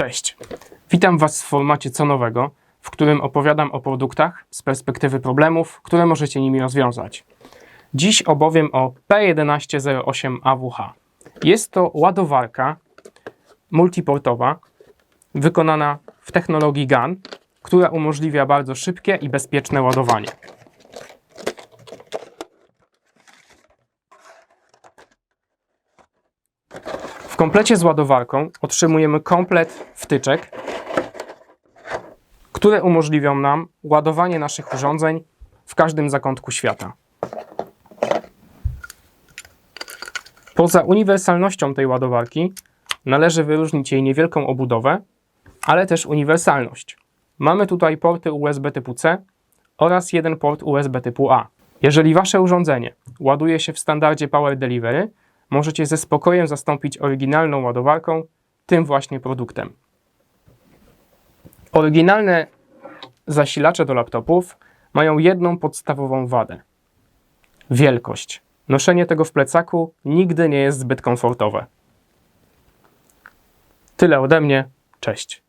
Cześć. Witam Was w formacie co nowego, w którym opowiadam o produktach z perspektywy problemów, które możecie nimi rozwiązać. Dziś opowiem o P1108 AWH. Jest to ładowarka multiportowa wykonana w technologii GAN, która umożliwia bardzo szybkie i bezpieczne ładowanie. Komplecie z ładowarką otrzymujemy komplet wtyczek, które umożliwią nam ładowanie naszych urządzeń w każdym zakątku świata. Poza uniwersalnością tej ładowarki należy wyróżnić jej niewielką obudowę, ale też uniwersalność. Mamy tutaj porty USB typu C oraz jeden port USB typu A. Jeżeli Wasze urządzenie ładuje się w standardzie Power Delivery, możecie ze spokojem zastąpić oryginalną ładowarką tym właśnie produktem. Oryginalne zasilacze do laptopów mają jedną podstawową wadę. Wielkość. Noszenie tego w plecaku nigdy nie jest zbyt komfortowe. Tyle ode mnie. Cześć.